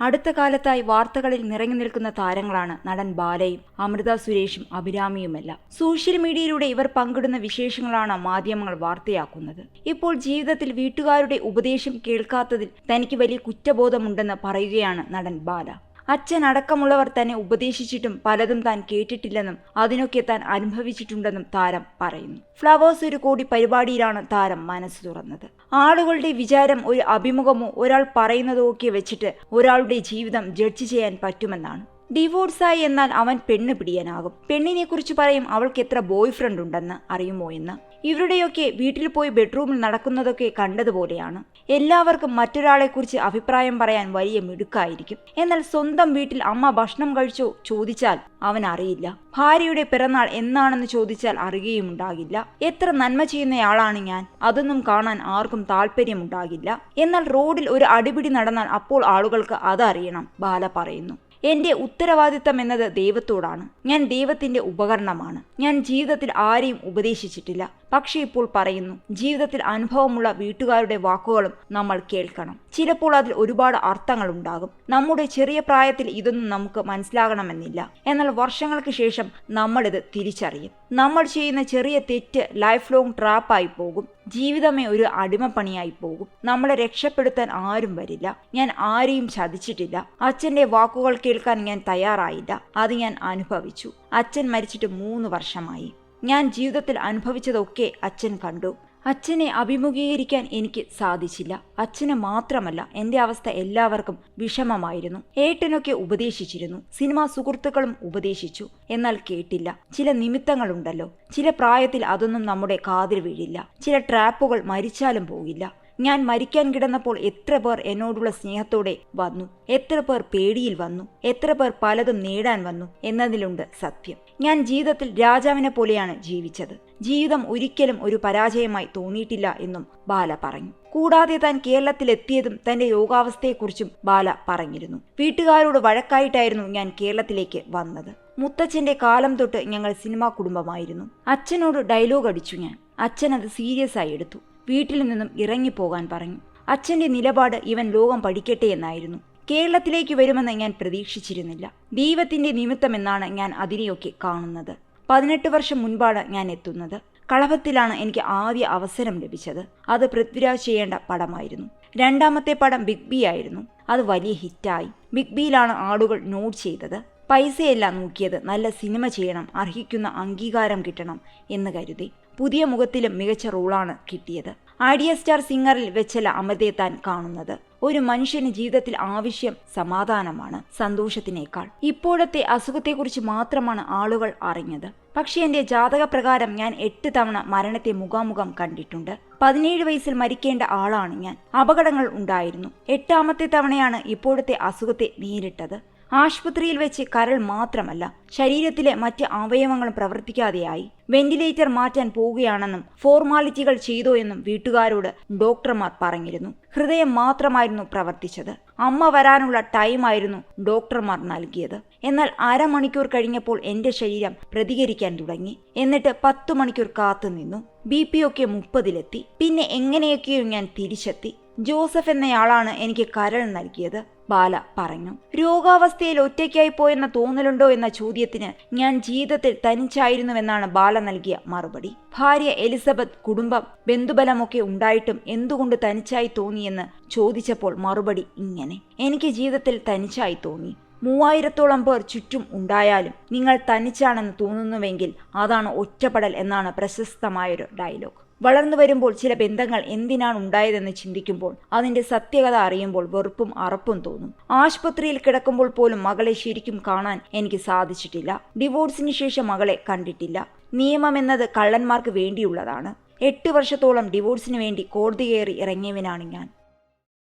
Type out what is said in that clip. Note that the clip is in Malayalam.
അടുത്ത കാലത്തായി വാർത്തകളിൽ നിറഞ്ഞു നിൽക്കുന്ന താരങ്ങളാണ് നടൻ ബാലയും അമൃത സുരേഷും അഭിരാമിയുമെല്ലാം. സോഷ്യൽ മീഡിയയിലൂടെ ഇവർ പങ്കിടുന്ന വിശേഷങ്ങളാണ് മാധ്യമങ്ങൾ വാർത്തയാക്കുന്നത്. ഇപ്പോൾ ജീവിതത്തിൽ വീട്ടുകാരുടെ ഉപദേശം കേൾക്കാത്തതിൽ തനിക്ക് വലിയ കുറ്റബോധമുണ്ടെന്ന് പറയുകയാണ് നടൻ ബാല. അച്ഛൻ അടക്കമുള്ളവർ തന്നെ ഉപദേശിച്ചിട്ടും പലതും താൻ കേട്ടിട്ടില്ലെന്നും അതിനൊക്കെ താൻ അനുഭവിച്ചിട്ടുണ്ടെന്നും താരം പറയുന്നു. ഫ്ലവേഴ്സ് ഒരു കോടി പരിപാടിയിലാണ് താരം മനസ്സ് തുറന്നത്. ആളുകളുടെ വിചാരം ഒരു അഭിമുഖമോ ഒരാൾ പറയുന്നതോ ഒക്കെ വെച്ചിട്ട് ഒരാളുടെ ജീവിതം ജഡ്ജ് ചെയ്യാൻ പറ്റുമെന്നാണ്. ഡിവോഴ്സായി എന്നാൽ അവൻ പെണ്ണ് പിടിയാനാകും. പെണ്ണിനെ കുറിച്ച് പറയും അവൾക്ക് എത്ര ബോയ് ഫ്രണ്ട് ഉണ്ടെന്ന് അറിയുമോ എന്ന്. ഇവരുടെയൊക്കെ വീട്ടിൽ പോയി ബെഡ്റൂമിൽ നടക്കുന്നതൊക്കെ കണ്ടതുപോലെയാണ്. എല്ലാവർക്കും മറ്റൊരാളെക്കുറിച്ച് അഭിപ്രായം പറയാൻ വലിയ മിടുക്കായിരിക്കും. എന്നാൽ സ്വന്തം വീട്ടിൽ അമ്മ ഭക്ഷണം കഴിച്ചോ ചോദിച്ചാൽ അവൻ അറിയില്ല. ഭാര്യയുടെ പിറന്നാൾ എന്നാണെന്ന് ചോദിച്ചാൽ അറിയുകയുമുണ്ടാകില്ല എത്ര നന്മ ചെയ്യുന്നയാളാണ് ഞാൻ. അതൊന്നും കാണാൻ ആർക്കും താല്പര്യമുണ്ടാകില്ല എന്നാൽ റോഡിൽ ഒരു അടിപിടി നടന്നാൽ അപ്പോൾ ആളുകൾക്ക് അതറിയണം ബാല പറയുന്നു. എന്റെ ഉത്തരവാദിത്തം എന്നത് ദൈവത്തോടാണ്. ഞാൻ ദൈവത്തിന്റെ ഉപകരണമാണ്. ഞാൻ ജീവിതത്തിൽ ആരെയും ഉപദേശിച്ചിട്ടില്ല. പക്ഷേ ഇപ്പോൾ പറയുന്നു ജീവിതത്തിൽ അനുഭവമുള്ള വീട്ടുകാരുടെ വാക്കുകളും നമ്മൾ കേൾക്കണം. ചിലപ്പോൾ അതിൽ ഒരുപാട് അർത്ഥങ്ങൾ ഉണ്ടാകും. നമ്മുടെ ചെറിയ പ്രായത്തിൽ ഇതൊന്നും നമുക്ക് മനസ്സിലാകണമെന്നില്ല. എന്നാൽ വർഷങ്ങൾക്ക് ശേഷം നമ്മളിത് തിരിച്ചറിയും. നമ്മൾ ചെയ്യുന്ന ചെറിയ തെറ്റ് ലൈഫ് ലോങ് ട്രാപ്പായി പോകും. ജീവിതമേ ഒരു അടിമപ്പണിയായി പോകും. നമ്മളെ രക്ഷപ്പെടുത്താൻ ആരും വരില്ല. ഞാൻ ആരെയും ചതിച്ചിട്ടില്ല. അച്ഛന്റെ വാക്കുകൾ കേൾക്കാൻ ഞാൻ തയ്യാറായില്ല. അത് ഞാൻ അനുഭവിച്ചു. അച്ഛൻ മരിച്ചിട്ട് മൂന്ന് വർഷമായി. ഞാൻ ജീവിതത്തിൽ അനുഭവിച്ചതൊക്കെ അച്ഛൻ കണ്ടു. അച്ഛനെ അഭിമുഖീകരിക്കാൻ എനിക്ക് സാധിച്ചില്ല. അച്ഛന് മാത്രമല്ല എന്റെ അവസ്ഥ എല്ലാവർക്കും വിഷമമായിരുന്നു. ഏട്ടനൊക്കെ ഉപദേശിച്ചിരുന്നു. സിനിമാ സുഹൃത്തുക്കളും ഉപദേശിച്ചു. എന്നാൽ കേട്ടില്ല. ചില നിമിത്തങ്ങളുണ്ടല്ലോ. ചില പ്രായത്തിൽ അതൊന്നും നമ്മുടെ കാതിൽ വീഴില്ല. ചില ട്രാപ്പുകൾ മരിച്ചാലും പോകില്ല. ഞാൻ മരിക്കാൻ കിടന്നപ്പോൾ എത്ര പേർ എന്നോടുള്ള സ്നേഹത്തോടെ വന്നു. എത്ര പേർ പേടിയിൽ വന്നു. എത്ര പേർ പലതും നേടാൻ വന്നു എന്നതിലുണ്ട് സത്യം. ഞാൻ ജീവിതത്തിൽ രാജാവിനെ പോലെയാണ് ജീവിച്ചത്. ജീവിതം ഒരിക്കലും ഒരു പരാജയമായി തോന്നിയിട്ടില്ല എന്നും ബാല പറഞ്ഞു. കൂടാതെ താൻ കേരളത്തിലെത്തിയതും തന്റെ യോഗാവസ്ഥയെക്കുറിച്ചും ബാല പറഞ്ഞിരുന്നു. വീട്ടുകാരോട് വഴക്കായിട്ടായിരുന്നു ഞാൻ കേരളത്തിലേക്ക് വന്നത്. മുത്തച്ഛന്റെ കാലം തൊട്ട് ഞങ്ങൾ സിനിമാ കുടുംബമായിരുന്നു. അച്ഛനോട് ഡയലോഗ് അടിച്ചു ഞാൻ. അച്ഛൻ അത് സീരിയസ് ആയി എടുത്തു. വീട്ടിൽ നിന്നും ഇറങ്ങിപ്പോകാൻ പറഞ്ഞു. അച്ഛന്റെ നിലപാട് ഇവൻ ലോകം പഠിക്കട്ടെ എന്നായിരുന്നു. കേരളത്തിലേക്ക് വരുമെന്ന് ഞാൻ പ്രതീക്ഷിച്ചിരുന്നില്ല. ദൈവത്തിന്റെ നിമിത്തമെന്നാണ് ഞാൻ അതിനെയൊക്കെ കാണുന്നത്. പതിനെട്ട് വർഷം മുൻപാണ് ഞാൻ എത്തുന്നത്. കളഭത്തിലാണ് എനിക്ക് ആദ്യ അവസരം ലഭിച്ചത്. അത് പൃഥ്വിരാജ് ചെയ്യേണ്ട പടമായിരുന്നു. രണ്ടാമത്തെ പടം ബിഗ് ബി ആയിരുന്നു. അത് വലിയ ഹിറ്റായി. ബിഗ് ബിയിലാണ് ആളുകൾ നോട്ട് ചെയ്തത്. പൈസയെല്ലാം നോക്കിയത് നല്ല സിനിമ ചെയ്യണം അർഹിക്കുന്ന അംഗീകാരം കിട്ടണം എന്ന് കരുതി. പുതിയ മുഖത്തിലും മികച്ച റോളാണ് കിട്ടിയത്. ഐഡിയ സ്റ്റാർ സിംഗറിൽ വെച്ചല്ല അമൃതയെ താൻ കാണുന്നത്. ഒരു മനുഷ്യന് ജീവിതത്തിൽ ആവശ്യം സമാധാനമാണ് സന്തോഷത്തിനേക്കാൾ. ഇപ്പോഴത്തെ അസുഖത്തെക്കുറിച്ച് മാത്രമാണ് ആളുകൾ അറിഞ്ഞത്. പക്ഷേ എന്റെ ജാതകപ്രകാരം ഞാൻ എട്ട് തവണ മരണത്തെ മുഖാമുഖം കണ്ടിട്ടുണ്ട്. പതിനേഴ് വയസ്സിൽ മരിക്കേണ്ട ആളാണ് ഞാൻ. അപകടങ്ങൾ ഉണ്ടായിരുന്നു. എട്ടാമത്തെ തവണയാണ് ഇപ്പോഴത്തെ അസുഖത്തെ നേരിട്ടത്. ആശുപത്രിയിൽ വെച്ച് കരൾ മാത്രമല്ല ശരീരത്തിലെ മറ്റ് അവയവങ്ങളും പ്രവർത്തിക്കാതെയായി. വെന്റിലേറ്റർ മാറ്റാൻ പോവുകയാണെന്നും ഫോർമാലിറ്റികൾ ചെയ്തോ എന്നും വീട്ടുകാരോട് ഡോക്ടർമാർ പറഞ്ഞിരുന്നു. ഹൃദയം മാത്രമായിരുന്നു പ്രവർത്തിച്ചത്. അമ്മ വരാനുള്ള ടൈമായിരുന്നു ഡോക്ടർമാർ നൽകിയത്. എന്നാൽ അരമണിക്കൂർ കഴിഞ്ഞപ്പോൾ എന്റെ ശരീരം പ്രതികരിക്കാൻ തുടങ്ങി. എന്നിട്ട് പത്തു മണിക്കൂർ കാത്തു നിന്നു. ബി പി ഒക്കെ മുപ്പതിലെത്തി. പിന്നെ എങ്ങനെയൊക്കെയോ ഞാൻ തിരിച്ചെത്തി. ജോസഫ് എന്നയാളാണ് എനിക്ക് കരൾ നൽകിയത്. ബാല പറഞ്ഞു. രോഗാവസ്ഥയിൽ ഒറ്റയ്ക്കായി പോയെന്ന തോന്നലുണ്ടോ എന്ന ചോദ്യത്തിന് ഞാൻ ജീവിതത്തിൽ തനിച്ചായിരുന്നുവെന്നാണ് ബാല നൽകിയ മറുപടി. ഭാര്യ എലിസബത്ത് കുടുംബം ബന്ധുബലമൊക്കെ ഉണ്ടായിട്ടും എന്തുകൊണ്ട് തനിച്ചായി തോന്നിയെന്ന് ചോദിച്ചപ്പോൾ മറുപടി ഇങ്ങനെ. എനിക്ക് ജീവിതത്തിൽ തനിച്ചായി തോന്നി. മൂവായിരത്തോളം പേർ ചുറ്റും ഉണ്ടായാലും നിങ്ങൾ തനിച്ചാണെന്ന് തോന്നുന്നുവെങ്കിൽ അതാണ് ഒറ്റപ്പെടൽ എന്നാണ് പ്രശസ്തമായൊരു ഡയലോഗ്. വളർന്നു വരുമ്പോൾ ചില ബന്ധങ്ങൾ എന്തിനാണ് ഉണ്ടായതെന്ന് ചിന്തിക്കുമ്പോൾ അതിന്റെ സത്യകത അറിയുമ്പോൾ വെറുപ്പും അറപ്പും തോന്നും. ആശുപത്രിയിൽ കിടക്കുമ്പോൾ പോലും മകളെ ശരിക്കും കാണാൻ എനിക്ക് സാധിച്ചിട്ടില്ല. ഡിവോഴ്സിന് ശേഷം മകളെ കണ്ടിട്ടില്ല. നിയമം എന്നത് കള്ളന്മാർക്ക് വേണ്ടിയുള്ളതാണ്. എട്ട് വർഷത്തോളം ഡിവോഴ്സിന് വേണ്ടി കോടതി കയറി ഇറങ്ങിയവനാണ് ഞാൻ.